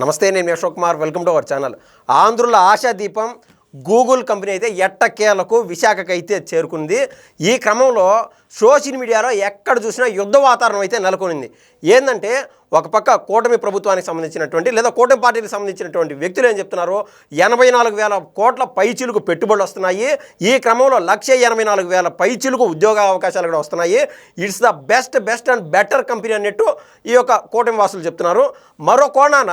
నమస్తే నేను Ashok Kumar. Welcome to our channel. ఆంధ్రుల ఆశాదీపం గూగుల్ కంపెనీ అయితే ఎట్టకేలకు విశాఖకు అయితే చేరుకుంది. ఈ క్రమంలో సోషల్ మీడియాలో ఎక్కడ చూసినా యుద్ధ వాతావరణం అయితే నెలకొనింది. ఏంటంటే ఒక పక్క కూటమి ప్రభుత్వానికి సంబంధించినటువంటి లేదా కూటమి పార్టీకి సంబంధించినటువంటి వ్యక్తులు ఏం చెప్తున్నారు? ఎనభై నాలుగు వేల కోట్ల పైచీలకు పెట్టుబడులు వస్తున్నాయి. ఈ క్రమంలో లక్ష ఎనభై నాలుగు వేల పైచీలకు ఉద్యోగ అవకాశాలు కూడా వస్తున్నాయి. It's the best best and better company అన్నట్టు ఈ యొక్క కూటమి వాసులు చెప్తున్నారు. మరో కోణాన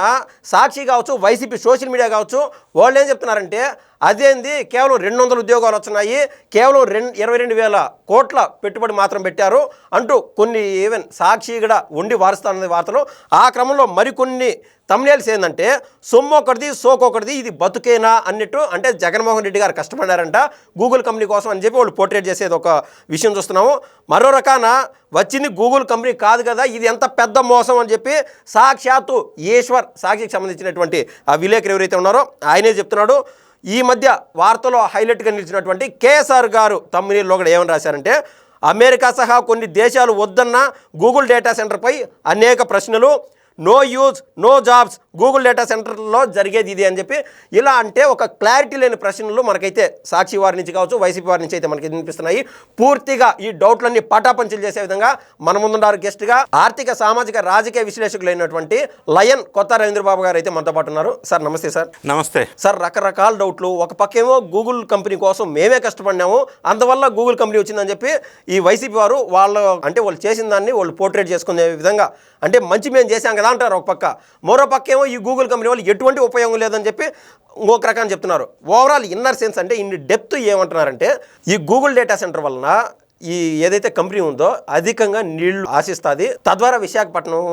సాక్షి కావచ్చు వైసీపీ సోషల్ మీడియా కావచ్చు వాళ్ళు ఏం చెప్తున్నారంటే అదేంది? కేవలం రెండు వందల ఉద్యోగాలు వస్తున్నాయి. కేవలం రెండు ఇరవై రెండు వేల కోట్ల పెట్టుబడి మాత్రం పెట్టారు అంటూ కొన్ని ఈవెన్ సాక్షి కూడా ఉండి వారుస్తానన్న వార్తలు. ఆ క్రమంలో మరికొన్ని తమ్నేల్స్ ఏంటంటే సొమ్ము ఒకటిది సోకు ఒకటిది ఇది బతుకేనా అన్నట్టు అంటే జగన్మోహన్ రెడ్డి గారు కష్టపడారంట గూగుల్ కంపెనీ కోసం అని చెప్పి వాళ్ళు పోర్ట్రేట్ చేసేది ఒక విషయం చూస్తున్నాము. మరో రకాన వచ్చింది గూగుల్ కంపెనీ కాదు కదా ఇది ఎంత పెద్ద మోసం అని చెప్పి సాక్షాత్తు ఈశ్వర్ సాక్షికి సంబంధించినటువంటి ఆ విలేకరు ఎవరైతే ఉన్నారో ఆయనే చెప్తున్నాడు. ఈ మధ్య వార్తలో హైలైట్గా నిలిచినటువంటి కేఎస్ఆర్ గారు తమ్మినీళ్ళలో కూడా ఏమని రాశారంటే అమెరికా సహా కొన్ని దేశాలు వద్దన్న గూగుల్ డేటా సెంటర్పై అనేక ప్రశ్నలు no use no jobs Google data సెంటర్లో జరిగేది ఇది అని చెప్పి ఇలా అంటే ఒక క్లారిటీ లేని ప్రశ్నలు మనకైతే సాక్షి వారి నుంచి కావచ్చు వైసీపీ వారి నుంచి అయితే మనకి వినిపిస్తున్నాయి. పూర్తిగా ఈ డౌట్లన్నీ పటాపంచలు చేసే విధంగా మన ముందున్నారు గెస్ట్గా ఆర్థిక సామాజిక రాజకీయ విశ్లేషకులైనటువంటి లయన్ కొత్త రవీంద్రబాబు గారు అయితే మనతో పాటు ఉన్నారు. సార్ నమస్తే సార్. నమస్తే. సార్ రకరకాల డౌట్లు. ఒక పక్కేమో గూగుల్ కంపెనీ కోసం మేమే కష్టపడినాము. అందువల్ల గూగుల్ కంపెనీ వచ్చిందని చెప్పి ఈ వైసీపీ వారు వాళ్ళు అంటే వాళ్ళు చేసిన దాన్ని వాళ్ళు పోర్ట్రేట్ చేసుకునే విధంగా. అంటే మంచి మేము చేశాం కదా అంటారు ఒక పక్క? మరో పక్క ఏమో ఈ గూగుల్ కంపెనీ వాళ్ళు ఎటువంటి ఉపయోగం లేదని చెప్పి ఇంకొక రకాన్ని చెప్తున్నారు. ఓవరాల్ ఇన్నర్ సెన్స్ అంటే ఇన్ని డెప్త్ ఏమంటున్నారంటే ఈ గూగుల్ డేటా సెంటర్ వలన ఈ ఏదైతే కంపెనీ ఉందో అధికంగా నీళ్ళు ఆశిస్తుంది. తద్వారా విశాఖపట్నం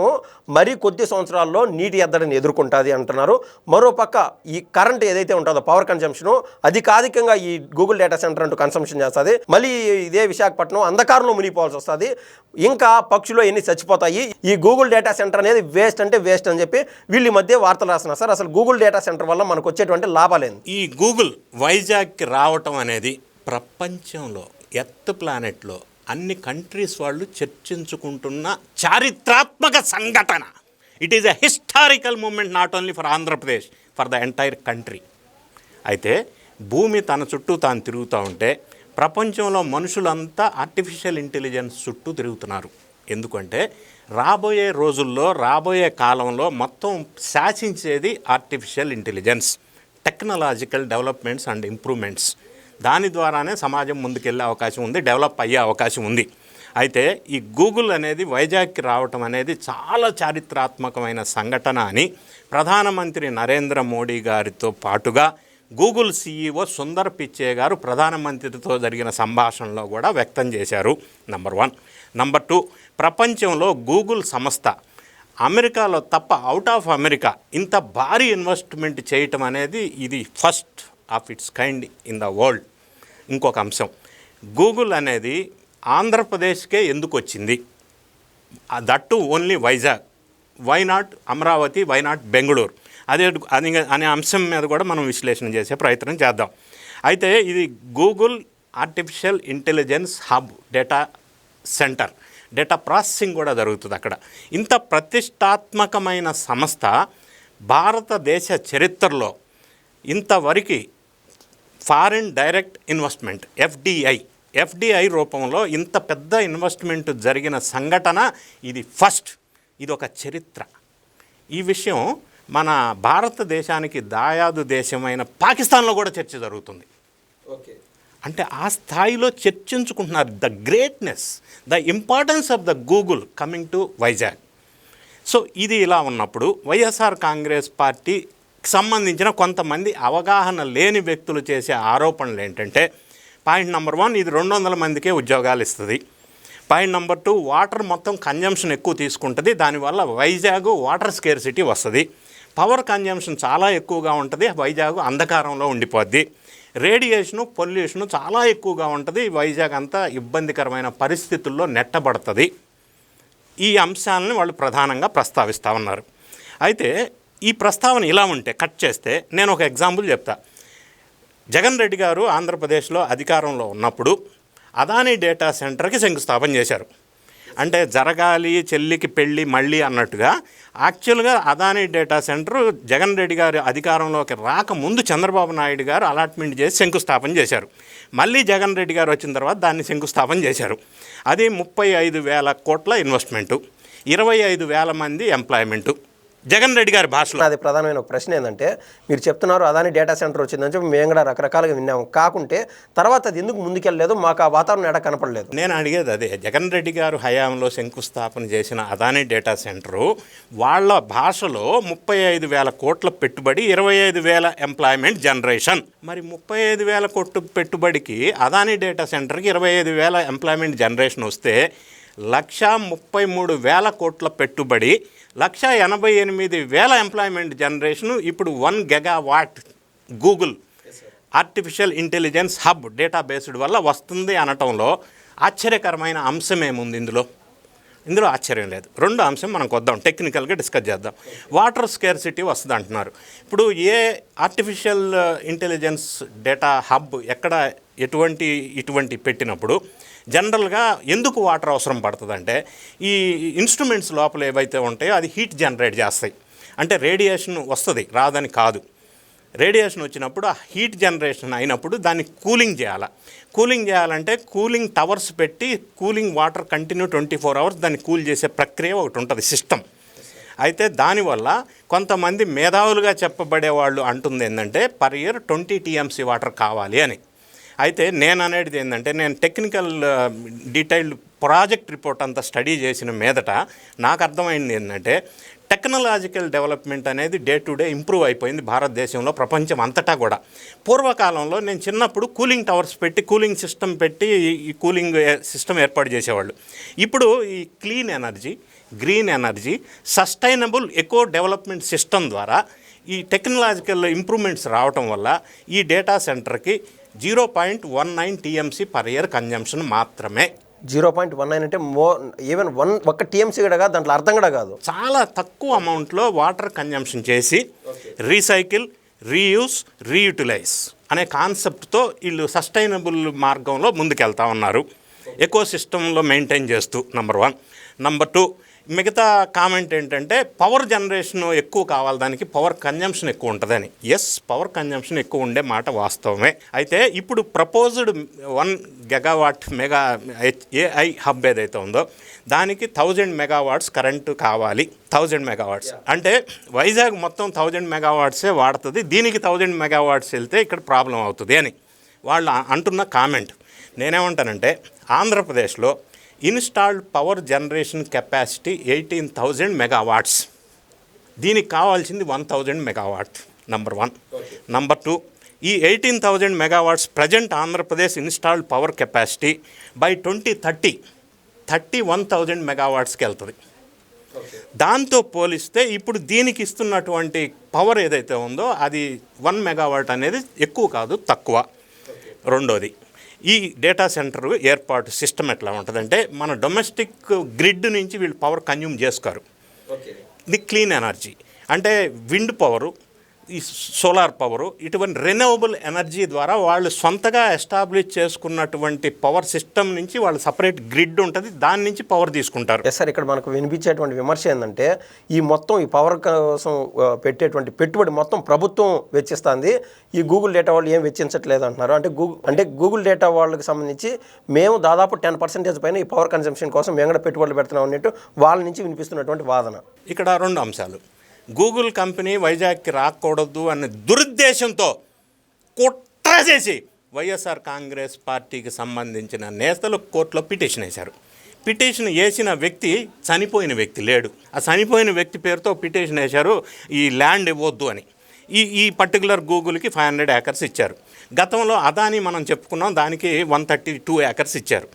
మరి కొద్ది సంవత్సరాల్లో నీటి ఎద్దడిని ఎదుర్కొంటుంది అంటున్నారు. మరోపక్క ఈ కరెంట్ ఏదైతే ఉంటుందో పవర్ కన్సంప్షన్ అధికాధికంగా ఈ గూగుల్ డేటా సెంటర్ అంటూ కన్సంప్షన్ చేస్తుంది. మళ్ళీ ఇదే విశాఖపట్నం అంధకారంలో మునిగిపోవాల్సి వస్తుంది. ఇంకా పక్షులు ఎన్ని చచ్చిపోతాయి? ఈ గూగుల్ డేటా సెంటర్ అనేది వేస్ట్ అంటే వేస్ట్ అని చెప్పి వీళ్ళ ఈ మధ్య వార్తలు రాస్తున్నారు. సార్ అసలు గూగుల్ డేటా సెంటర్ వల్ల మనకు వచ్చేటువంటి లాభాలేంది ఈ గూగుల్ వైజాగ్కి రావటం అనేది ప్రపంచంలో ఎర్త్ ప్లానెట్లో అన్ని కంట్రీస్ వాళ్ళు చర్చించుకుంటున్న చారిత్రాత్మక సంఘటన. It is a historical moment not only for Andhra Pradesh for the entire country అయితే భూమి తన చుట్టూ తాను తిరుగుతూ ఉంటే ప్రపంచంలో మనుషులంతా ఆర్టిఫిషియల్ ఇంటెలిజెన్స్ చుట్టూ తిరుగుతున్నారు. ఎందుకంటే రాబోయే రోజుల్లో రాబోయే కాలంలో మొత్తం శాసించేది artificial intelligence technological developments and improvements దాని ద్వారానే సమాజం ముందుకెళ్ళే అవకాశం ఉంది డెవలప్ అయ్యే అవకాశం ఉంది. అయితే ఈ గూగుల్ అనేది వైజాగ్కి రావటం అనేది చాలా చారిత్రాత్మకమైన సంఘటన అని ప్రధానమంత్రి నరేంద్ర మోడీ గారితో పాటుగా గూగుల్ సీఈఓ సుందర్ పిచ్చే గారు ప్రధానమంత్రితో జరిగిన సంభాషణలో కూడా వ్యక్తం చేశారు. Number one. Number two. ప్రపంచంలో గూగుల్ సంస్థ అమెరికాలో తప్ప అవుట్ ఆఫ్ అమెరికా ఇంత భారీ ఇన్వెస్ట్మెంట్ చేయటం అనేది ఇది first of its kind in the world. ఇంకొక అంశం. గూగుల్ అనేది ఆంధ్రప్రదేశ్కే ఎందుకు వచ్చింది? That only Vizag. Why not Amaravati why not Bengaluru. అదే అది అనే అంశం మీద కూడా మనం విశ్లేషణ చేసే ప్రయత్నం చేద్దాం. అయితే ఇది Google artificial intelligence hub data centre data processing కూడా జరుగుతుంది అక్కడ. ఇంత ప్రతిష్టాత్మకమైన సంస్థ భారతదేశ చరిత్రలో ఇంతవరకు foreign direct investment FDI. FDI రూపంలో ఇంత పెద్ద ఇన్వెస్ట్మెంట్ జరిగిన సంఘటన ఇది ఫస్ట్. ఇది ఒక చరిత్ర. ఈ విషయం మన భారతదేశానికి దాయాదు దేశమైన పాకిస్తాన్లో కూడా చర్చ జరుగుతుంది. ఓకే. అంటే ఆ స్థాయిలో చర్చించుకుంటున్నారు the greatness the importance of the Google coming to Vizag. So ఇది ఇలా ఉన్నప్పుడు వైఎస్ఆర్ కాంగ్రెస్ పార్టీకి సంబంధించిన కొంతమంది అవగాహన లేని వ్యక్తులు చేసే ఆరోపణలు ఏంటంటే పాయింట్ నెంబర్ వన్ ఇది రెండు వందల మందికే ఉద్యోగాలు ఇస్తుంది. పాయింట్ నెంబర్ టూ వాటర్ మొత్తం కన్జంప్షన్ ఎక్కువ తీసుకుంటుంది. దానివల్ల వైజాగ్ వాటర్ స్కేర్సిటీ వస్తుంది. పవర్ కన్జంప్షన్ చాలా ఎక్కువగా ఉంటుంది. వైజాగ్ అంధకారంలో ఉండిపోద్ది. రేడియేషను పొల్యూషను చాలా ఎక్కువగా ఉంటుంది. వైజాగ్ అంతా ఇబ్బందికరమైన పరిస్థితుల్లో నెట్టబడుతుంది. ఈ అంశాలను వాళ్ళు ప్రధానంగా ప్రస్తావిస్తూ ఉన్నారు. అయితే ఈ ప్రస్తావన ఇలా ఉంటే కట్ చేస్తే నేను ఒక ఎగ్జాంపుల్ చెప్తా. జగన్ రెడ్డి గారు ఆంధ్రప్రదేశ్లో అధికారంలో ఉన్నప్పుడు అదానీ డేటా సెంటర్కి శంకుస్థాపన చేశారు. అంటే జరగాలి చెల్లికి పెళ్ళి మళ్ళీ అన్నట్టుగా యాక్చువల్గా అదానీ డేటా సెంటర్ జగన్ రెడ్డి గారి అధికారంలోకి రాకముందు చంద్రబాబు నాయుడు గారు అలాట్మెంట్ చేసి శంకుస్థాపన చేశారు. మళ్ళీ జగన్ రెడ్డి గారు వచ్చిన తర్వాత దాన్ని శంకుస్థాపన చేశారు. అది ముప్పై ఐదు వేల కోట్ల ఇన్వెస్ట్మెంటు ఇరవై ఐదు వేల మంది ఎంప్లాయ్మెంటు జగన్ రెడ్డి గారి భాషలో. అది ప్రధానమైన ఒక ప్రశ్న ఏంటంటే మీరు చెప్తున్నారు అదాని డేటా సెంటర్ వచ్చిందని చెప్పి మేము కూడా రకరకాలుగా విన్నాము. కాకుంటే తర్వాత అది ఎందుకు ముందుకెళ్ళలేదు? మాకు ఆ వాతావరణం ఎడ కనపడలేదు? నేను అడిగేది అదే జగన్ రెడ్డి గారు హయాంలో శంకుస్థాపన చేసిన అదానీ డేటా సెంటరు వాళ్ళ భాషలో ముప్పై ఐదు వేల కోట్ల పెట్టుబడి ఇరవై ఐదు వేల ఎంప్లాయ్మెంట్ జనరేషన్ మరి ముప్పై ఐదు వేల కొట్టు పెట్టుబడికి అదానీ డేటా సెంటర్కి ఇరవై ఐదు వేల ఎంప్లాయ్మెంట్ జనరేషన్ వస్తే లక్ష ముప్పై మూడు వేల కోట్ల పెట్టుబడి లక్ష ఎనభై ఎనిమిది వేల ఎంప్లాయ్మెంట్ జనరేషన్ ఇప్పుడు one giga watt Google artificial intelligence hub data based వల్ల వస్తుంది అనటంలో ఆశ్చర్యకరమైన అంశం ఏముంది ఇందులో? ఇందులో ఆశ్చర్యం లేదు. రెండు అంశం మనం కొద్దాం టెక్నికల్గా డిస్కస్ చేద్దాం. వాటర్ స్కేర్సిటీ వస్తుంది అంటున్నారు ఇప్పుడు ఏ ఆర్టిఫిషియల్ ఇంటెలిజెన్స్ డేటా హబ్ ఎక్కడ ఎటువంటి ఇటువంటి పెట్టినప్పుడు జనరల్గా ఎందుకు వాటర్ అవసరం పడుతుందంటే ఈ ఇన్స్ట్రుమెంట్స్ లోపల ఏవైతే ఉంటాయో అది హీట్ జనరేట్ చేస్తాయి. అంటే రేడియేషన్ వస్తుంది రాదని కాదు. రేడియేషన్ వచ్చినప్పుడు ఆ హీట్ జనరేషన్ అయినప్పుడు దాన్ని కూలింగ్ చేయాలి. కూలింగ్ చేయాలంటే కూలింగ్ టవర్స్ పెట్టి cooling water continue twenty four hours దాన్ని కూల్ చేసే ప్రక్రియ ఒకటి ఉంటుంది సిస్టమ్. అయితే దానివల్ల కొంతమంది మేధావులుగా చెప్పబడే వాళ్ళు అంటుంది ఏంటంటే per year twenty TMC water కావాలి అని. అయితే నేను అనేది ఏంటంటే నేను టెక్నికల్ డీటెయిల్డ్ ప్రాజెక్ట్ రిపోర్ట్ అంతా స్టడీ చేసిన మీదట నాకు అర్థమైంది ఏంటంటే టెక్నాలజికల్ డెవలప్మెంట్ అనేది డే టు డే ఇంప్రూవ్ అయిపోయింది భారతదేశంలో ప్రపంచం అంతటా కూడా. పూర్వకాలంలో నేను చిన్నప్పుడు కూలింగ్ టవర్స్ పెట్టి కూలింగ్ సిస్టమ్ పెట్టి ఈ- కూలింగ్ సిస్టమ్ ఏర్పాటు చేసేవాళ్ళు. ఇప్పుడు ఈ clean energy green energy sustainable eco development system ద్వారా ఈ టెక్నాలజికల్ ఇంప్రూవ్మెంట్స్ రావటం వల్ల ఈ డేటా సెంటర్కి zero point one nine TMC per year consumption మాత్రమే. జీరో పాయింట్ వన్ నైన్ అంటే మో ఈవెన్ వన్ ఒక్క టీఎంసీ కూడా కాదు దాంట్లో అర్థం కూడా కాదు. చాలా తక్కువ అమౌంట్లో వాటర్ కన్జంప్షన్ చేసి రీసైకిల్ రీయూస్ రీయూటిలైజ్ అనే కాన్సెప్ట్తో వీళ్ళు సస్టైనబుల్ మార్గంలో ముందుకెళ్తా ఉన్నారు. ఎకో సిస్టంలో మెయింటైన్ చేస్తూ నంబర్ వన్ నంబర్ టూ మిగతా కామెంట్ ఏంటంటే పవర్ జనరేషన్ ఎక్కువ కావాలి దానికి పవర్ కన్జంప్షన్ ఎక్కువ ఉంటుందని. ఎస్ పవర్ కన్జంప్షన్ ఎక్కువ ఉండే మాట వాస్తవమే. అయితే ఇప్పుడు proposed one gigawatt mega AI hub ఏదైతే ఉందో దానికి థౌజండ్ మెగావాట్స్ కరెంటు కావాలి. థౌజండ్ మెగావాట్స్ అంటే వైజాగ్ మొత్తం థౌజండ్ మెగావాట్సే వాడుతుంది. దీనికి థౌజండ్ మెగావాట్స్ వెళ్తే ఇక్కడ ప్రాబ్లం అవుతుంది అని. వాళ్ళు అంటున్న కామెంట్ నేనేమంటానంటే ఆంధ్రప్రదేశ్లో installed power generation capacity eighteen thousand megawatts. దీనికి కావాల్సింది one thousand megawatt number one number two ఈ eighteen thousand megawatts present Andhra Pradesh installed power capacity by twenty thirty thirty one thousand మెగావాట్స్కి వెళ్తుంది దాంతో పోలిస్తే ఇప్పుడు దీనికి ఇస్తున్నటువంటి పవర్ ఏదైతే ఉందో అది వన్ మెగావాట్ అనేది ఎక్కువ కాదు తక్కువ. రెండోది ఈ డేటా సెంటర్ ఏర్పాటు సిస్టమ్ ఎట్లా ఉంటుందంటే మన డొమెస్టిక్ గ్రిడ్ నుంచి వీళ్ళు పవర్ కన్జ్యూమ్ చేసుకోరు ఇది క్లీన్ ఎనర్జీ. అంటే విండ్ పవరు ఈ సోలార్ పవరు ఇటువంటి రెన్యూవబుల్ ఎనర్జీ ద్వారా వాళ్ళు సొంతగా ఎస్టాబ్లిష్ చేసుకున్నటువంటి పవర్ సిస్టమ్ నుంచి వాళ్ళు సపరేట్ గ్రిడ్ ఉంటుంది దాని నుంచి పవర్ తీసుకుంటారు. ఎస్ సార్ ఇక్కడ మనకు వినిపించేటువంటి విమర్శ ఏంటంటే ఈ మొత్తం ఈ పవర్ కోసం పెట్టేటువంటి పెట్టుబడి మొత్తం ప్రభుత్వం వెచ్చిస్తుంది. ఈ గూగుల్ డేటా వాళ్ళు ఏం వెచ్చించట్లేదు అంటున్నారు. అంటే గూగుల్ అంటే గూగుల్ డేటా వాళ్ళకి సంబంధించి మేము దాదాపు టెన్ పర్సెంటేజ్ పైన ఈ పవర్ కన్సంప్షన్ కోసం మేము కూడా పెట్టుబడులు పెడుతున్నాం అన్నట్టు వాళ్ళ నుంచి వినిపిస్తున్నటువంటి వాదన. ఇక్కడ రెండు అంశాలు. గూగుల్ కంపెనీ వైజాగ్కి రాకూడదు అనే దురుద్దేశంతో కుట్ర చేసి వైఎస్ఆర్ కాంగ్రెస్ పార్టీకి సంబంధించిన నేతలు కోర్టులో పిటిషన్ వేశారు. పిటిషన్ వేసిన వ్యక్తి చనిపోయిన వ్యక్తి లేడు. ఆ చనిపోయిన వ్యక్తి పేరుతో పిటిషన్ వేశారు ఈ ల్యాండ్ ఇవ్వద్దు అని. ఈ ఈ పర్టికులర్ గూగుల్కి ఫైవ్ హండ్రెడ్ ఏకర్స్ ఇచ్చారు. గతంలో అదాని మనం చెప్పుకున్నాం దానికి వన్ థర్టీ టూ ఏకర్స్ ఇచ్చారు.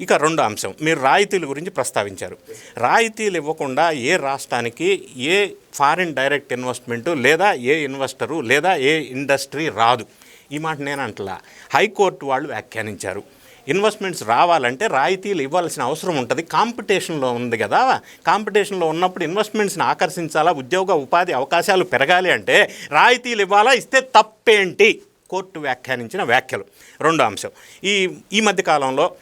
ఇక రెండో అంశం మీరు రాయితీల గురించి ప్రస్తావించారు. రాయితీలు ఇవ్వకుండా ఏ రాష్ట్రానికి ఏ ఫారిన్ డైరెక్ట్ ఇన్వెస్ట్మెంటు లేదా ఏ ఇన్వెస్టరు లేదా ఏ ఇండస్ట్రీ రాదు. ఈ మాట నేను అంటలా. హైకోర్టు వాళ్ళు వ్యాఖ్యానించారు. ఇన్వెస్ట్మెంట్స్ రావాలంటే రాయితీలు ఇవ్వాల్సిన అవసరం ఉంటుంది. కాంపిటీషన్లో ఉంది కదా. కాంపిటీషన్లో ఉన్నప్పుడు ఇన్వెస్ట్మెంట్స్ని ఆకర్షించాలా? ఉద్యోగ ఉపాధి అవకాశాలు పెరగాలి అంటే రాయితీలు ఇవ్వాలా? ఇస్తే తప్పేంటి? కోర్టు వ్యాఖ్యానించిన వ్యాఖ్యలు. రెండో అంశం. ఈ ఈ మధ్యకాలంలో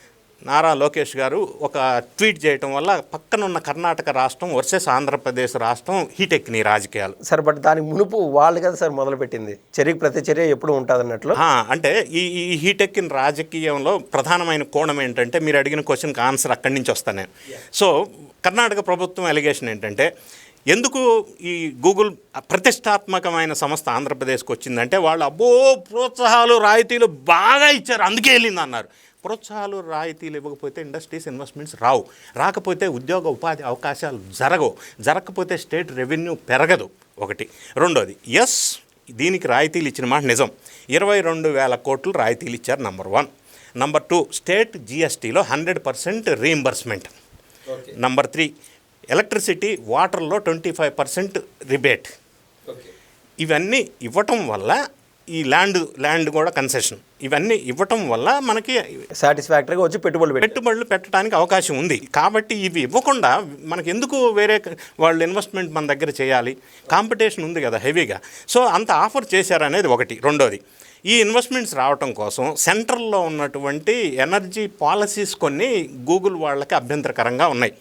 నారా లోకేష్ గారు ఒక ట్వీట్ చేయటం వల్ల పక్కనున్న కర్ణాటక రాష్ట్రం వర్సెస్ ఆంధ్రప్రదేశ్ రాష్ట్రం హీటెక్కినాయి రాజకీయాలు. సార్ బట్ దానికి మునుపు వాళ్ళు కదా సార్ మొదలుపెట్టింది. చర్యకు ప్రతి చర్య ఎప్పుడు ఉంటుంది అన్నట్లు. అంటే ఈ ఈ హీటెక్కిన రాజకీయంలో ప్రధానమైన కోణం ఏంటంటే మీరు అడిగిన క్వశ్చన్కి ఆన్సర్ అక్కడి నుంచి వస్తాను నేను. సో కర్ణాటక ప్రభుత్వం ఎలిగేషన్ ఏంటంటే ఎందుకు ఈ గూగుల్ ప్రతిష్టాత్మకమైన సంస్థ ఆంధ్రప్రదేశ్కి వచ్చిందంటే వాళ్ళు అబ్బో ప్రోత్సాహాలు రాయితీలు బాగా ఇచ్చారు అందుకే వెళ్ళింది అన్నారు ప్రోత్సాహాలు రాయితీలు ఇవ్వకపోతే ఇండస్ట్రీస్ ఇన్వెస్ట్మెంట్స్ రావు. రాకపోతే ఉద్యోగ ఉపాధి అవకాశాలు జరగవు. జరగకపోతే స్టేట్ రెవెన్యూ పెరగదు. ఒకటి. రెండోది ఎస్ దీనికి రాయితీలు ఇచ్చిన మాట నిజం. ఇరవై రెండు వేల కోట్లు రాయితీలు ఇచ్చారు number one. Number two state జిఎస్టీలో hundred percent reimbursement. Number three electricity వాటర్లో ట్వంటీ ఫైవ్ పర్సెంట్ రిబేట్. ఇవన్నీ ఇవ్వటం వల్ల ఈ ల్యాండ్ ల్యాండ్ కూడా కన్సెషన్. ఇవన్నీ ఇవ్వటం వల్ల మనకి సాటిస్ఫాక్టరీగా వచ్చి పెట్టుబడులు పెట్టి పెట్టుబడులు పెట్టడానికి అవకాశం ఉంది. కాబట్టి ఇవి ఇవ్వకుండా మనకి ఎందుకు వేరే వాళ్ళు ఇన్వెస్ట్మెంట్ మన దగ్గర చేయాలి? కాంపిటీషన్ ఉంది కదా హెవీగా. సో అంత ఆఫర్ చేశారనేది ఒకటి. రెండోది ఈ ఇన్వెస్ట్మెంట్స్ రావటం కోసం సెంట్రల్లో ఉన్నటువంటి ఎనర్జీ పాలసీస్ కొన్ని గూగుల్ వాళ్ళకి అభ్యంతరకరంగా ఉన్నాయి.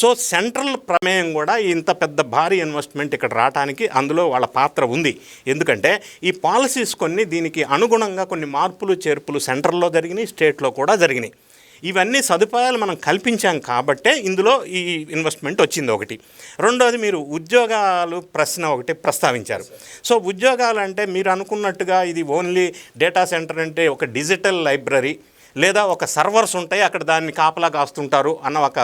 సో సెంట్రల్ ప్రమేయం కూడా ఇంత పెద్ద భారీ ఇన్వెస్ట్మెంట్ ఇక్కడ రావడానికి అందులో వాళ్ళ పాత్ర ఉంది. ఎందుకంటే ఈ పాలసీస్ కొన్ని దీనికి అనుగుణంగా కొన్ని మార్పులు చేర్పులు సెంట్రల్లో జరిగినాయి స్టేట్లో కూడా జరిగినాయి. ఇవన్నీ సదుపాయాలు మనం కల్పించాం కాబట్టే ఇందులో ఈ ఇన్వెస్ట్మెంట్ వచ్చింది ఒకటి. రెండోది మీరు ఉద్యోగాలు ప్రశ్న ఒకటి ప్రస్తావించారు. సో ఉద్యోగాలు అంటే మీరు అనుకున్నట్టుగా ఇది ఓన్లీ డేటా సెంటర్ అంటే ఒక డిజిటల్ లైబ్రరీ లేదా ఒక సర్వర్స్ ఉంటాయి అక్కడ దాన్ని కాపలా కాస్తుంటారు అన్న ఒక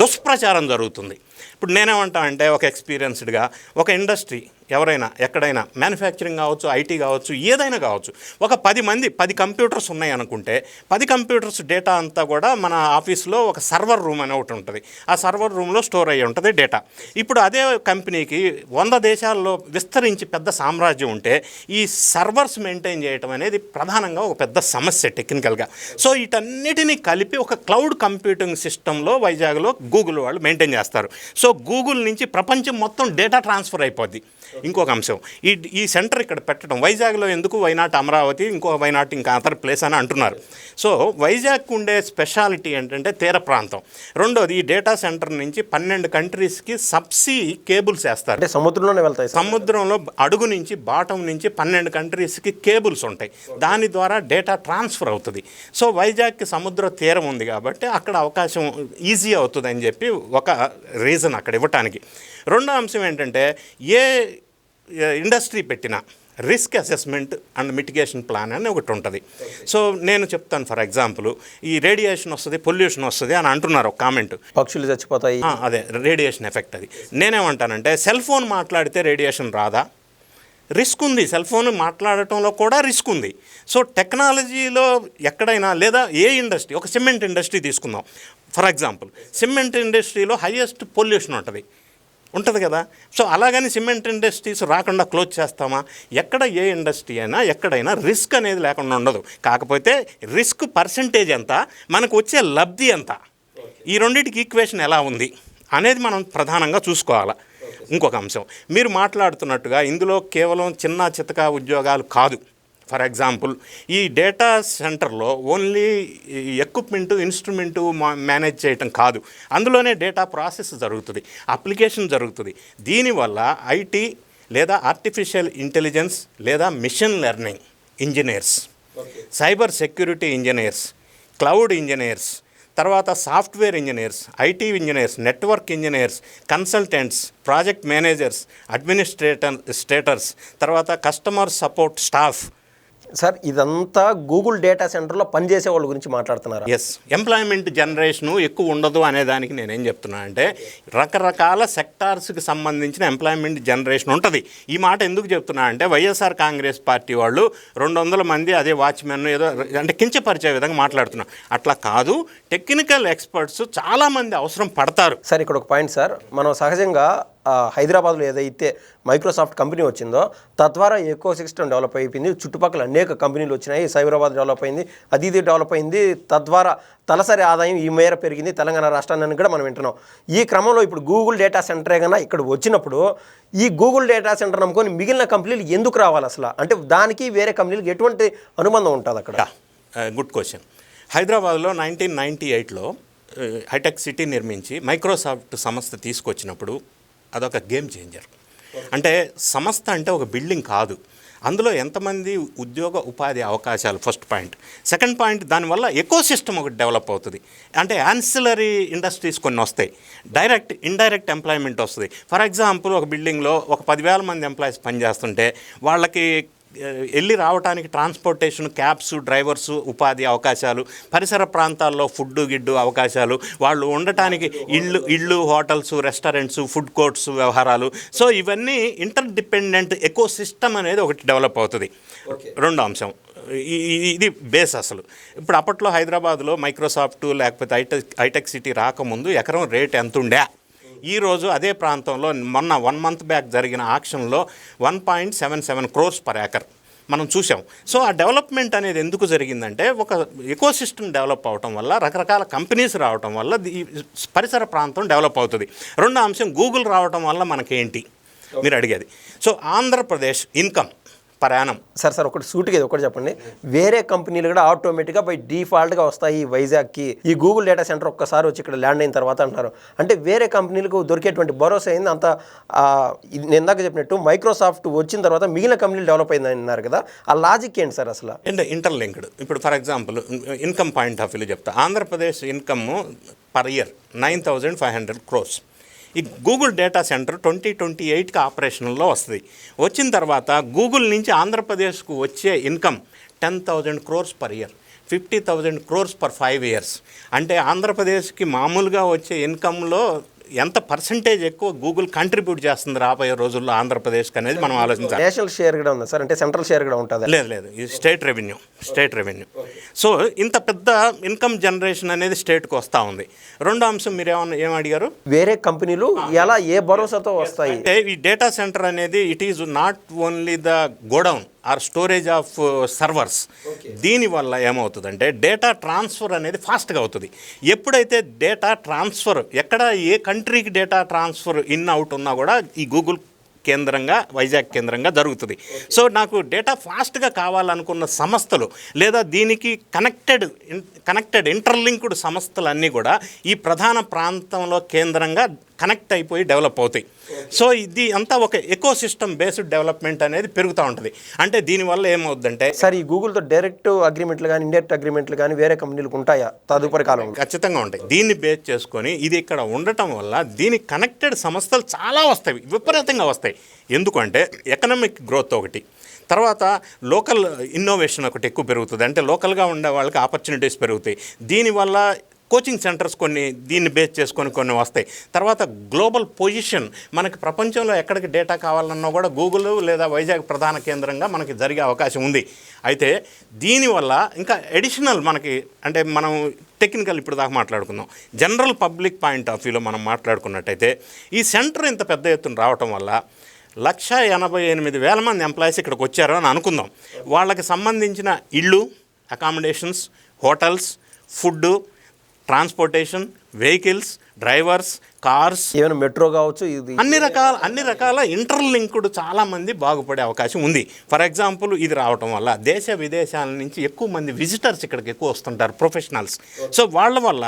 దుష్ప్రచారం జరుగుతుంది. ఇప్పుడు నేనేమంటా అంటే ఒక ఎక్స్పీరియన్స్డ్గా ఒక ఇండస్ట్రీ ఎవరైనా ఎక్కడైనా మ్యానుఫ్యాక్చరింగ్ కావచ్చు ఐటీ కావచ్చు ఏదైనా కావచ్చు ఒక పది మంది పది కంప్యూటర్స్ ఉన్నాయి అనుకుంటే పది కంప్యూటర్స్ డేటా అంతా కూడా మన ఆఫీస్లో ఒక సర్వర్ రూమ్ అని ఒకటి ఉంటుంది. ఆ సర్వర్ రూమ్లో స్టోర్ అయ్యి ఉంటుంది డేటా. ఇప్పుడు అదే కంపెనీకి వంద దేశాల్లో విస్తరించి పెద్ద సామ్రాజ్యం ఉంటే ఈ సర్వర్స్ మెయింటైన్ చేయటం అనేది ప్రధానంగా ఒక పెద్ద సమస్య టెక్నికల్గా. సో వీటన్నిటినీ కలిపి ఒక క్లౌడ్ కంప్యూటింగ్ సిస్టంలో వైజాగ్లో గూగుల్ వాళ్ళు మెయింటైన్ చేస్తారు. సో గూగుల్ నుంచి ప్రపంచం మొత్తం డేటా ట్రాన్స్ఫర్ అయిపోద్ది. ఇంకొక అంశం. ఈ ఈ సెంటర్ ఇక్కడ పెట్టడం వైజాగ్లో ఎందుకు వైనాట్ అమరావతి ఇంకో వైనాట్ ఇంకా అదర్ ప్లేస్ అని అంటున్నారు. సో వైజాగ్ ఉండే స్పెషాలిటీ ఏంటంటే తీర ప్రాంతం. రెండోది ఈ డేటా సెంటర్ నుంచి పన్నెండు కంట్రీస్కి సబ్సీ కేబుల్స్ వేస్తారు. అంటే సముద్రంలోనే వెళ్తాయి సముద్రంలో అడుగు నుంచి బాటం నుంచి పన్నెండు కంట్రీస్కి కేబుల్స్ ఉంటాయి. దాని ద్వారా డేటా ట్రాన్స్ఫర్ అవుతుంది. సో వైజాగ్కి సముద్ర తీరం ఉంది కాబట్టి అక్కడ అవకాశం ఈజీ అవుతుంది అని చెప్పి ఒక రీజన్ అక్కడ ఇవ్వటానికి. రెండో అంశం ఏంటంటే ఏ ఇండస్ట్రీ పెట్టినా risk assessment and mitigation plan అని ఒకటి ఉంటుంది. సో నేను చెప్తాను ఫర్ ఎగ్జాంపుల్ ఈ రేడియేషన్ వస్తుంది పొల్యూషన్ వస్తుంది అని అంటున్నారు ఒక కామెంట్ పక్షులు చచ్చిపోతాయి. అదే రేడియేషన్ ఎఫెక్ట్ అది. నేనేమంటానంటే సెల్ ఫోన్ మాట్లాడితే రేడియేషన్ రాదా? రిస్క్ ఉంది. సెల్ ఫోన్ మాట్లాడటంలో కూడా రిస్క్ ఉంది. సో టెక్నాలజీలో ఎక్కడైనా లేదా ఏ ఇండస్ట్రీ ఒక సిమెంట్ ఇండస్ట్రీ తీసుకుందాం. ఫర్ ఎగ్జాంపుల్ సిమెంట్ ఇండస్ట్రీలో హయ్యెస్ట్ పొల్యూషన్ ఉంటుంది. ఉంటుంది కదా. సో అలాగని సిమెంట్ ఇండస్ట్రీస్ రాకుండా క్లోజ్ చేస్తామా? ఎక్కడ ఏ ఇండస్ట్రీ అయినా ఎక్కడైనా రిస్క్ అనేది లేకుండా ఉండదు. కాకపోతే రిస్క్ పర్సంటేజ్ ఎంత? మనకు వచ్చే లబ్ధి ఎంత? ఈ రెండింటికి ఈక్వేషన్ ఎలా ఉంది? అనేది మనం ప్రధానంగా చూసుకోవాలి. ఇంకొక అంశం. మీరు మాట్లాడుతున్నట్టుగా ఇందులో కేవలం చిన్న చితక ఉద్యోగాలు కాదు. ఫర్ ఎగ్జాంపుల్ ఈ డేటా సెంటర్లో ఓన్లీ ఎక్విప్మెంట్ ఇన్స్ట్రుమెంటు మేనేజ్ చేయటం కాదు. అందులోనే డేటా ప్రాసెస్ జరుగుతుంది అప్లికేషన్ జరుగుతుంది. దీనివల్ల ఐటీ లేదా ఆర్టిఫిషియల్ ఇంటెలిజెన్స్ లేదా machine learning engineers cyber security engineers cloud engineers తర్వాత software engineers IT engineers network engineers consultants project managers administrator స్టేటర్స్ తర్వాత కస్టమర్ సపోర్ట్ స్టాఫ్ సార్ ఇదంతా గూగుల్ డేటా సెంటర్లో పనిచేసే వాళ్ళ గురించి మాట్లాడుతున్నారు? ఎస్ ఎంప్లాయ్మెంట్ జనరేషను ఎక్కువ ఉండదు అనే దానికి నేనేం చెప్తున్నా అంటే రకరకాల సెక్టార్స్కి సంబంధించిన ఎంప్లాయ్మెంట్ జనరేషన్ ఉంటుంది. ఈ మాట ఎందుకు చెప్తున్నా అంటే వైఎస్ఆర్ కాంగ్రెస్ పార్టీ వాళ్ళు రెండు వందల మంది అదే వాచ్మెన్ ఏదో అంటే కించపరిచే విధంగా మాట్లాడుతున్నారు అట్లా కాదు. టెక్నికల్ ఎక్స్పర్ట్స్ చాలామంది అవసరం పడతారు. సార్ ఇక్కడ ఒక పాయింట్ సార్. మనం సహజంగా హైదరాబాద్లో ఏదైతే మైక్రోసాఫ్ట్ కంపెనీ వచ్చిందో తద్వారా ఎకో సిస్టమ్ డెవలప్ అయిపోయింది. చుట్టుపక్కల అనేక కంపెనీలు వచ్చినాయి. సైబరాబాద్ డెవలప్ అయింది. అది ఇది డెవలప్ అయింది. తద్వారా తలసరి ఆదాయం ఈ మేర పెరిగింది. తెలంగాణ రాష్ట్రాన్ని కూడా మనం వింటున్నాం. ఈ క్రమంలో ఇప్పుడు గూగుల్ డేటా సెంటరే కన్నా ఇక్కడ వచ్చినప్పుడు ఈ గూగుల్ డేటా సెంటర్ నమ్ముకొని మిగిలిన కంపెనీలు ఎందుకు రావాలి అసలు? అంటే దానికి వేరే కంపెనీలకు ఎటువంటి అనుబంధం ఉంటుంది అక్కడ? గుడ్ క్వశ్చన్ uh, హైదరాబాద్లో నైన్టీన్ నైంటీ ఎయిట్లో uh, హైటెక్ సిటీ నిర్మించి మైక్రోసాఫ్ట్ సంస్థ తీసుకొచ్చినప్పుడు అదొక గేమ్ చేంజర్. అంటే సంస్థ అంటే ఒక బిల్డింగ్ కాదు. అందులో ఎంతమంది ఉద్యోగ ఉపాధి అవకాశాలు? First point. సెకండ్ పాయింట్ దానివల్ల ఎకో సిస్టమ్ ఒకటి డెవలప్ అవుతుంది. అంటే యాన్సిలరీ ఇండస్ట్రీస్ కొన్ని వస్తాయి. డైరెక్ట్ ఇండైరెక్ట్ ఎంప్లాయ్మెంట్ వస్తుంది. ఫర్ ఎగ్జాంపుల్ ఒక బిల్డింగ్లో ఒక పదివేల మంది ఎంప్లాయీస్ పనిచేస్తుంటే వాళ్ళకి వెళ్ళి రావడానికి ట్రాన్స్పోర్టేషన్ క్యాబ్స్ డ్రైవర్స్ ఉపాధి అవకాశాలు పరిసర ప్రాంతాల్లో ఫుడ్ గిడ్డు అవకాశాలు వాళ్ళు ఉండటానికి ఇళ్ళు ఇళ్ళు హోటల్స్ రెస్టారెంట్స్ ఫుడ్ కోర్ట్స్ వ్యవహారాలు. సో ఇవన్నీ ఇంటర్ డిపెండెంట్ ఎకో సిస్టమ్ అనేది ఒకటి డెవలప్ అవుతుంది. రెండో అంశం. ఇది బేస్ అసలు. ఇప్పుడు అప్పట్లో హైదరాబాద్లో మైక్రోసాఫ్ట్ లేకపోతే హైటెక్ హైటెక్ సిటీ రాకముందు ఎకరం రేట్ ఎంత ఉండే ఈరోజు అదే ప్రాంతంలో మొన్న వన్ మంత్ బ్యాక్ జరిగిన ఆక్షన్లో one point seven seven crores per acre మనం చూసాం సో ఆ డెవలప్మెంట్ అనేది ఎందుకు జరిగిందంటే ఒక ఎకోసిస్టమ్ డెవలప్ అవటం వల్ల రకరకాల కంపెనీస్ రావటం వల్ల ఈ పరిసర ప్రాంతం డెవలప్ అవుతుంది. రెండో అంశం గూగుల్ రావటం వల్ల మనకేంటి? మీరు అడిగేది. So Andhra Pradesh income per annum sir sir ఒకటి సూటిగా ఒకటి చెప్పండి. వేరే కంపెనీలు కూడా ఆటోమేటిక్గా బై డిఫాల్ట్గా వస్తాయి ఈ వైజాగ్కి. ఈ గూగుల్ డేటా సెంటర్ ఒక్కసారి వచ్చి ఇక్కడ ల్యాండ్ అయిన తర్వాత అంటున్నారు. అంటే వేరే కంపెనీలకు దొరికేటువంటి భరోసా అయింది అంత నేను ఇందాక చెప్పినట్టు మైక్రోసాఫ్ట్ వచ్చిన తర్వాత మిగిలిన కంపెనీలు డెవలప్ అన్నారు కదా. ఆ లాజిక్ ఏంటి సార్ అసలు? అండ్ ఇంటర్లింక్డ్ ఇప్పుడు for example income point of వ్యూలో చెప్తా. Andhra Pradesh income per year nine thousand five hundred crores ఈ Google data center twenty twenty ఎయిట్కి ఆపరేషన్లో వస్తుంది. వచ్చిన తర్వాత గూగుల్ నుంచి ఆంధ్రప్రదేశ్కు వచ్చే income ten thousand crores per year fifty thousand crores per five years. అంటే ఆంధ్రప్రదేశ్కి మామూలుగా వచ్చే ఇన్కంలో ఎంత పర్సంటేజ్ ఎక్కువ గూగుల్ కంట్రిబ్యూట్ చేస్తుంది రాబోయే రోజుల్లో ఆంధ్రప్రదేశ్కి అనేది మనం ఆలోచించాలి. నేషనల్ షేర్ కూడా ఉంది సార్. అంటే సెంట్రల్ షేర్ కూడా ఉంటుంది. లేదు లేదు. ఇది state revenue state revenue so ఇంత పెద్ద ఇన్కమ్ జనరేషన్ అనేది స్టేట్కి వస్తూ ఉంది. రెండో అంశం మీరు ఏమన్నా ఏం అడిగారు? వేరే కంపెనీలు ఎలా ఏ భరోసాతో వస్తాయి? అంటే ఈ డేటా సెంటర్ అనేది it is not only the godown or storage of servers. దీనివల్ల ఏమవుతుందంటే డేటా ట్రాన్స్ఫర్ అనేది ఫాస్ట్గా అవుతుంది. ఎప్పుడైతే డేటా ట్రాన్స్ఫర్ ఎక్కడ ఏ కంట్రీకి డేటా ట్రాన్స్ఫర్ ఇన్ అవుట్ ఉన్నా కూడా ఈ గూగుల్ కేంద్రంగా వైజాగ్ కేంద్రంగా జరుగుతుంది. సో నాకు డేటా ఫాస్ట్గా కావాలనుకున్న సంస్థలు లేదా దీనికి కనెక్టెడ్ కనెక్టెడ్ ఇంటర్లింక్డ్ సంస్థలన్నీ కూడా ఈ ప్రధాన ప్రాంతంలో కేంద్రంగా కనెక్ట్ అయిపోయి డెవలప్ అవుతాయి. సో ఇది అంతా ఒక ఎకో సిస్టమ్ బేస్డ్ డెవలప్మెంట్ అనేది పెరుగుతూ ఉంటుంది. అంటే దీనివల్ల ఏమవుద్దంటే సార్ ఈ గూగుల్తో డైరెక్ట్ అగ్రిమెంట్లు కానీ ఇండైరెక్ట్ అగ్రిమెంట్లు కానీ వేరే కంపెనీలకు ఉంటాయా? తదుపరి కాలంలో. ఖచ్చితంగా ఉంటాయి. దీన్ని బేస్ చేసుకొని ఇది ఇక్కడ ఉండటం వల్ల దీనికి కనెక్టెడ్ సంస్థలు చాలా వస్తాయి. విపరీతంగా వస్తాయి. ఎందుకంటే ఎకనామిక్ గ్రోత్ ఒకటి. తర్వాత లోకల్ ఇన్నోవేషన్ ఒకటి ఎక్కువ పెరుగుతుంది. అంటే లోకల్గా ఉండే వాళ్ళకి ఆపర్చునిటీస్ పెరుగుతాయి. దీనివల్ల కోచింగ్ సెంటర్స్ కొన్ని దీన్ని బేస్ చేసుకొని కొన్ని వస్తాయి. తర్వాత గ్లోబల్ పొజిషన్ మనకి ప్రపంచంలో ఎక్కడికి డేటా కావాలన్నా కూడా గూగుల్ లేదా వైజాగ్ ప్రధాన కేంద్రంగా మనకి జరిగే అవకాశం ఉంది. అయితే దీనివల్ల ఇంకా ఎడిషనల్ మనకి అంటే మనం టెక్నికల్ ఇప్పుడు దాకా మాట్లాడుకుందాం. జనరల్ పబ్లిక్ పాయింట్ ఆఫ్ వ్యూలో మనం మాట్లాడుకున్నట్టయితే ఈ సెంటర్ ఇంత పెద్ద ఎత్తున రావటం వల్ల లక్ష ఎనభై ఎనిమిది వేల మంది ఎంప్లాయీస్ ఇక్కడికి వచ్చారు అని అనుకుందాం. వాళ్ళకి సంబంధించిన ఇళ్ళు accommodations hotels food transportation vehicles drivers cars ఏమైనా మెట్రో కావచ్చు ఇది అన్ని రకాల అన్ని రకాల ఇంటర్లింక్డ్ చాలామంది బాగుపడే అవకాశం ఉంది. ఫర్ ఎగ్జాంపుల్ ఇది రావటం వల్ల దేశ విదేశాల నుంచి ఎక్కువ మంది విజిటర్స్ ఇక్కడికి ఎక్కువ వస్తుంటారు ప్రొఫెషనల్స్ సో వాళ్ళ వల్ల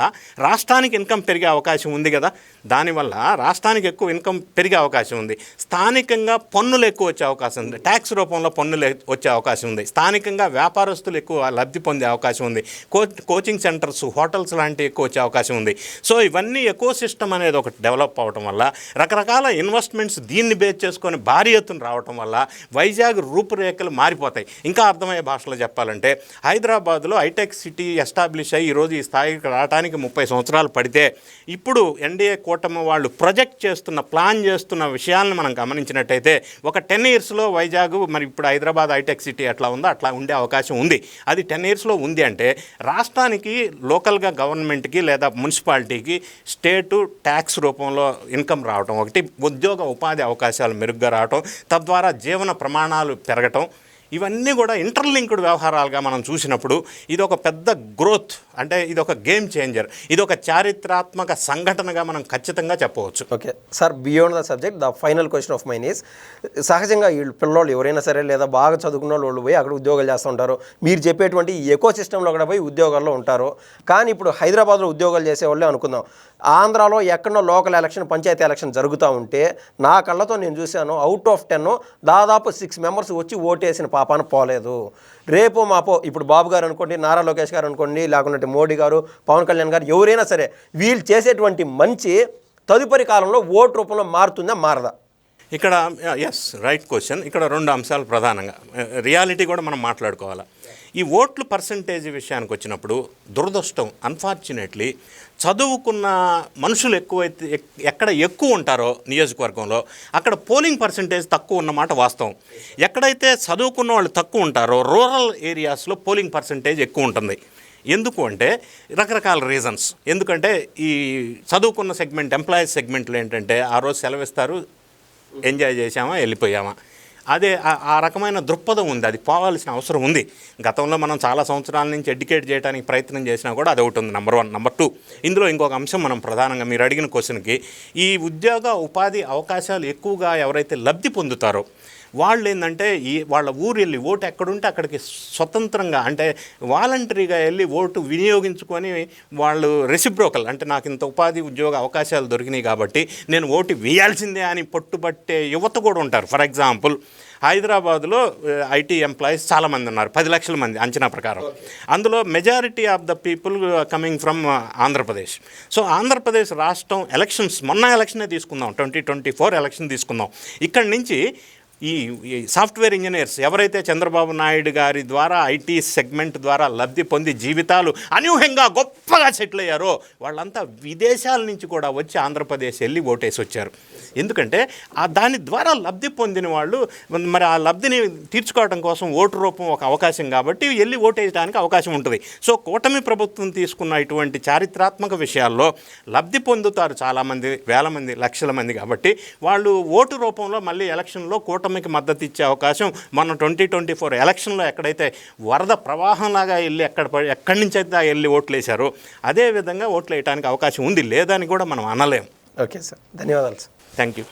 రాష్ట్రానికి ఇన్కమ్ పెరిగే అవకాశం ఉంది కదా. దానివల్ల రాష్ట్రానికి ఎక్కువ ఇన్కమ్ పెరిగే అవకాశం ఉంది. స్థానికంగా పన్నులు ఎక్కువ వచ్చే అవకాశం ఉంది. ట్యాక్స్ రూపంలో పన్నులు వచ్చే అవకాశం ఉంది. స్థానికంగా వ్యాపారస్తులు ఎక్కువ లబ్ధి పొందే అవకాశం ఉంది. కోచింగ్ సెంటర్స్ హోటల్స్ లాంటివి ఎక్కువ వచ్చే అవకాశం ఉంది. సో ఇవన్నీ ఎకో సిస్టమ్ అనేది ఒకటి డెవలప్ అవటం వల్ల రకరకాల ఇన్వెస్ట్మెంట్స్ దీన్ని బేస్ చేసుకొని భారీ ఎత్తున రావటం వల్ల వైజాగ్ రూపురేఖలు మారిపోతాయి. ఇంకా అర్థమయ్యే భాషలో చెప్పాలంటే హైదరాబాద్లో హైటెక్ సిటీ ఎస్టాబ్లిష్ అయ్యి ఈరోజు ఈ స్థాయికి రావడానికి ముప్పై సంవత్సరాలు పడితే ఇప్పుడు ఎన్డీఏ కూటమి వాళ్ళు ప్రొజెక్ట్ చేస్తున్న ప్లాన్ చేస్తున్న విషయాలను మనం గమనించినట్టయితే ఒక టెన్ ఇయర్స్లో వైజాగ్ మరి ఇప్పుడు హైదరాబాద్ హైటెక్ సిటీ ఎట్లా ఉందో అట్లా ఉండే అవకాశం ఉంది. అది టెన్ ఇయర్స్లో ఉంది అంటే రాష్ట్రానికి లోకల్గా గవర్నమెంట్కి లేదా మున్సిపాలిటీకి స్టేటు ట్యాక్స్ రూపంలో ఇన్కమ్ రావటం ఒకటి ఉద్యోగ ఉపాధి అవకాశాలు మెరుగ్గా రావటం తద్వారా జీవన ప్రమాణాలు పెరగటం ఇవన్నీ కూడా ఇంటర్లింక్డ్ వ్యవహారాలుగా మనం చూసినప్పుడు ఇది ఒక పెద్ద గ్రోత్ అంటే ఇది ఒక గేమ్ చేంజర్ ఇది ఒక చారిత్రాత్మక సంఘటనగా మనం ఖచ్చితంగా చెప్పవచ్చు. Okay. Sir beyond the subject the final question of mine is సహజంగా వీళ్ళు పిల్లలు ఎవరైనా సరే లేదా బాగా చదువుకున్న వాళ్ళు పోయి అక్కడ ఉద్యోగాలు చేస్తూ ఉంటారు మీరు చెప్పేటువంటి ఎకో సిస్టంలో కూడా పోయి ఉద్యోగాల్లో ఉంటారు. కానీ ఇప్పుడు హైదరాబాద్లో ఉద్యోగాలు చేసేవాళ్ళే అనుకుందాం. ఆంధ్రాలో ఎక్కడో లోకల్ ఎలక్షన్ పంచాయతీ ఎలక్షన్ జరుగుతూ ఉంటే నా కళ్ళతో నేను చూశాను అవుట్ ఆఫ్ టెన్ దాదాపు సిక్స్ మెంబర్స్ వచ్చి ఓటేసిన పాపాన పోలేదు. రేపు మాపో ఇప్పుడు బాబు గారు అనుకోండి నారా లోకేష్ గారు అనుకోండి లేకుంటే మోడీ గారు పవన్ కళ్యాణ్ గారు ఎవరైనా సరే వీళ్ళు చేసేటువంటి మంచి తదుపరి కాలంలో ఓటు రూపంలో మారుతుందా మారదా? ఇక్కడ ఎస్ రైట్ క్వశ్చన్ ఇక్కడ రెండు అంశాలు ప్రధానంగా. రియాలిటీ కూడా మనం మాట్లాడుకోవాలి. ఈ ఓట్లు పర్సంటేజ్ విషయానికి వచ్చినప్పుడు దురదృష్టం అన్ఫార్చునేట్లీ చదువుకున్న మనుషులు ఎక్కువైతే ఎక్- ఎక్కడ ఎక్కువ ఉంటారో నియోజకవర్గంలో అక్కడ పోలింగ్ పర్సంటేజ్ తక్కువ ఉన్నమాట వాస్తవం. ఎక్కడైతే చదువుకున్న వాళ్ళు తక్కువ ఉంటారో రూరల్ ఏరియాస్లో పోలింగ్ పర్సంటేజ్ ఎక్కువ ఉంటుంది. ఎందుకు అంటే రకరకాల రీజన్స్ ఎందుకంటే ఈ చదువుకున్న సెగ్మెంట్ ఎంప్లాయీస్ సెగ్మెంట్లు ఏంటంటే ఆ రోజు సెలవిస్తారు ఎంజాయ్ చేసామా వెళ్ళిపోయామా. అదే ఆ- ఆ రకమైన దృక్పథం ఉంది. అది పోవాల్సిన అవసరం ఉంది. గతంలో మనం చాలా సంవత్సరాల నుంచి ఎడ్యుకేట్ చేయడానికి ప్రయత్నం చేసినా కూడా అది ఒకటి ఉంది నెంబర్ వన్ నెంబర్ టూ ఇందులో ఇంకొక అంశం మనం ప్రధానంగా మీరు అడిగిన క్వశ్చన్కి ఈ ఉద్యోగ ఉపాధి అవకాశాలు ఎక్కువగా ఎవరైతే లబ్ధి పొందుతారో వాళ్ళు ఏంటంటే ఈ వాళ్ళ ఊరు వెళ్ళి ఓటు ఎక్కడుంటే అక్కడికి స్వతంత్రంగా అంటే వాలంటరీగా వెళ్ళి ఓటు వినియోగించుకొని వాళ్ళు రెసిప్రోకల్ అంటే నాకు ఇంత ఉపాధి ఉద్యోగ అవకాశాలు దొరికినాయి కాబట్టి నేను ఓటు వేయాల్సిందే అని పట్టుబట్టే యువత కూడా ఉంటారు. ఫర్ ఎగ్జాంపుల్ హైదరాబాద్లో ఐటీ ఎంప్లాయీస్ చాలామంది ఉన్నారు. పది లక్షల మంది అంచనా ప్రకారం. అందులో majority of the people coming from Andhra Pradesh. So Andhra Pradesh రాష్ట్రం ఎలక్షన్స్ మొన్న ఎలక్షనే తీసుకుందాం. ట్వంటీ ట్వంటీ ఫోర్ ఎలక్షన్ తీసుకుందాం. ఇక్కడి నుంచి ఈ ఈ సాఫ్ట్వేర్ ఇంజనీర్స్ ఎవరైతే చంద్రబాబు నాయుడు గారి ద్వారా ఐటీ సెగ్మెంట్ ద్వారా లబ్ధి పొంది జీవితాలు అనూహ్యంగా గొప్పగా సెటిల్ అయ్యారో వాళ్ళంతా విదేశాల నుంచి కూడా వచ్చి ఆంధ్రప్రదేశ్ వెళ్ళి ఓటేసి వచ్చారు. ఎందుకంటే ఆ దాని ద్వారా లబ్ధి పొందిన వాళ్ళు మరి ఆ లబ్ధిని తీర్చుకోవడం కోసం ఓటు రూపం ఒక అవకాశం కాబట్టి వెళ్ళి ఓటేయడానికి అవకాశం ఉంటుంది. సో కూటమి ప్రభుత్వం తీసుకున్న ఇటువంటి చారిత్రాత్మక విషయాల్లో లబ్ధి పొందుతారు చాలామంది వేల మంది లక్షల మంది కాబట్టి వాళ్ళు ఓటు రూపంలో మళ్ళీ ఎలక్షన్లో కూటమికి మద్దతు ఇచ్చే అవకాశం మన ట్వంటీ ట్వంటీ ఫోర్ ఎలక్షన్లో ఎక్కడైతే వరద ప్రవాహంలాగా వెళ్ళి ఎక్కడ ఎక్కడి నుంచి అయితే వెళ్ళి ఓట్లు వేశారో అదే విధంగా ఓట్లు వేయడానికి అవకాశం ఉంది లేదని కూడా మనం అనలేం. Okay sir. ధన్యవాదాలు సార్. Thank you.